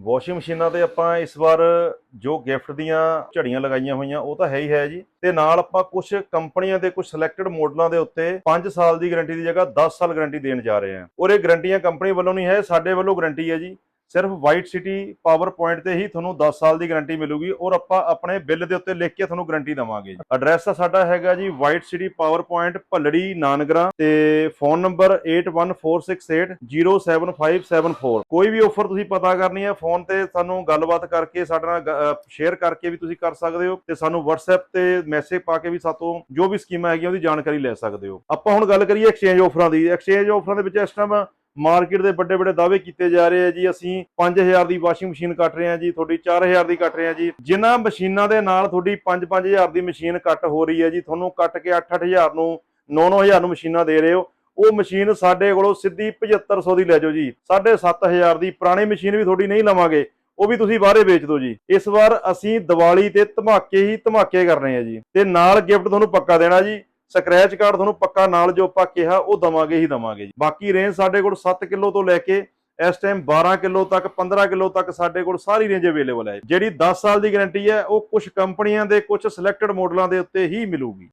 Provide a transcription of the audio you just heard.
Washing ਮਸ਼ੀਨਾਂ ਤੇ ਆਪਾਂ ਇਸ ਵਾਰ ਜੋ ਗਿਫਟ ਦੀਆਂ ਝੜੀਆਂ ਲਗਾਈਆਂ ਹੋਈਆਂ, ਉਹ ਤਾਂ ਹੈ ਹੀ ਹੈ ਜੀ। ਤੇ ਨਾਲ ਆਪਾਂ ਕੁਝ ਕੰਪਨੀਆਂ ਦੇ ਕੁਝ ਸਿਲੈਕਟਡ ਮਾਡਲਾਂ ਦੇ ਉੱਤੇ 5 ਸਾਲ ਦੀ ਗਾਰੰਟੀ ਦੀ ਜਗ੍ਹਾ 10 ਸਾਲ ਗਾਰੰਟੀ ਦੇਣ ਜਾ ਰਹੇ ਹਾਂ। ਔਰ ਇਹ ਗਾਰੰਟੀਆਂ ਕੰਪਨੀ ਵੱਲੋਂ ਨਹੀਂ ਹੈ, ਸਾਡੇ ਵੱਲੋਂ ਗਾਰੰਟੀ ਹੈ ਜੀ। ਸਿਰਫ ਵਾਈਟ ਸਿਟੀ ਪਾਵਰ ਪੁਆਇੰਟ ਤੇ ਹੀ ਤੁਹਾਨੂੰ 10 ਸਾਲ ਦੀ ਗਾਰੰਟੀ ਮਿਲੂਗੀ ਔਰ ਆਪਾਂ ਆਪਣੇ ਬਿੱਲ ਦੇ ਉੱਤੇ ਲਿਖ ਕੇ ਤੁਹਾਨੂੰ ਗਾਰੰਟੀ ਦਵਾਂਗੇ ਐਡਰੈਸ ਤਾਂ ਸਾਡਾ ਹੈਗਾ ਜੀ white city power point Bhallari Nangra ਤੇ ਫੋਨ ਨੰਬਰ 8146807574 ਕੋਈ ਵੀ ਆਫਰ ਤੁਸੀਂ ਪਤਾ ਕਰਨੀ ਹੈ ਫੋਨ ਤੇ ਸਾਨੂੰ ਗੱਲਬਾਤ ਕਰਕੇ, ਸਾਡੇ ਨਾਲ ਸ਼ੇਅਰ ਕਰਕੇ ਵੀ ਤੁਸੀਂ ਕਰ ਸਕਦੇ ਹੋ ਤੇ ਸਾਨੂੰ WhatsApp ਤੇ ਮੈਸੇਜ ਪਾ ਕੇ ਵੀ ਸਾਤੋਂ ਜੋ ਵੀ ਸਕੀਮਾਂ ਹੈਗੀਆਂ ਉਹਦੀ ਜਾਣਕਾਰੀ ਲੈ ਸਕਦੇ ਹੋ। ਆਪਾਂ ਹੁਣ ਗੱਲ ਕਰੀਏ ਐਕਸਚੇਂਜ ਆਫਰਾਂ ਦੀ। ਐਕਸਚੇਂਜ ਆਫਰਾਂ ਦੇ ਵਿੱਚ ਇਸ ਟਾਈਮ ਮਾਰਕੀਟ ਦੇ ਵੱਡੇ ਵੱਡੇ ਦਾਅਵੇ ਕੀਤੇ ਜਾ ਰਹੇ ਆ ਜੀ। ਅਸੀਂ 5000 ਦੀ ਵਾਸ਼ਿੰਗ ਮਸ਼ੀਨ ਕੱਟ ਰਹੇ ਆ ਜੀ। ਤੁਹਾਡੀ 4000 ਦੀ ਕੱਟ ਰਹੇ ਆ ਜੀ। ਜਿਨ੍ਹਾਂ ਮਸ਼ੀਨਾਂ ਦੇ ਨਾਲ ਤੁਹਾਡੀ 5-5000 ਦੀ ਮਸ਼ੀਨ ਕੱਟ ਹੋ ਰਹੀ ਹੈ ਜੀ, ਤੁਹਾਨੂੰ ਕੱਟ ਕੇ 8-8000 ਨੂੰ 9-9000 ਨੂੰ ਮਸ਼ੀਨਾਂ ਦੇ ਰਹੇ ਹੋ। ਉਹ ਮਸ਼ੀਨ ਸਾਡੇ ਕੋਲੋਂ ਸਿੱਧੀ 7500 ਦੀ ਲੈ ਜਾਓ ਜੀ। 7500 ਦੀ ਪੁਰਾਣੀ ਮਸ਼ੀਨ ਵੀ ਤੁਹਾਡੀ ਨਹੀਂ ਲਵਾਂਗੇ, ਉਹ ਵੀ ਤੁਸੀਂ ਬਾਹਰੇ ਵੇਚ ਦਿਓ ਜੀ। ਇਸ ਵਾਰ ਅਸੀਂ ਦੀਵਾਲੀ ਤੇ ਧਮਾਕੇ ਹੀ ਧਮਾਕੇ ਕਰਨੇ ਆ ਜੀ। ਤੇ ਨਾਲ ਗਿਫਟ ਤੁਹਾਨੂੰ ਪੱਕਾ ਦੇਣਾ ਜੀ। ਸਕ੍ਰੈਚ ਕਾਰਡ ਤੁਹਾਨੂੰ ਪੱਕਾ ਨਾਲ ਜੋ ਆਪਾਂ ਕਿਹਾ, ਉਹ ਦਵਾਂਗੇ ਹੀ ਦਵਾਂਗੇ ਜੀ। ਬਾਕੀ ਰੇਂਜ ਸਾਡੇ ਕੋਲ 7 ਕਿਲੋ ਤੋਂ ਲੈ ਕੇ ਇਸ ਟਾਈਮ 12 ਕਿਲੋ ਤੱਕ 15 ਕਿਲੋ ਤੱਕ ਸਾਡੇ ਕੋਲ ਸਾਰੀ ਰੇਂਜ ਅਵੇਲੇਬਲ ਹੈ। ਜਿਹੜੀ 10 ਸਾਲ ਦੀ ਗਾਰੰਟੀ ਹੈ, ਉਹ ਕੁਝ ਕੰਪਨੀਆਂ ਦੇ ਕੁਝ ਸਿਲੈਕਟਡ ਮਾਡਲਾਂ ਦੇ ਉੱਤੇ ਹੀ ਮਿਲੂਗੀ।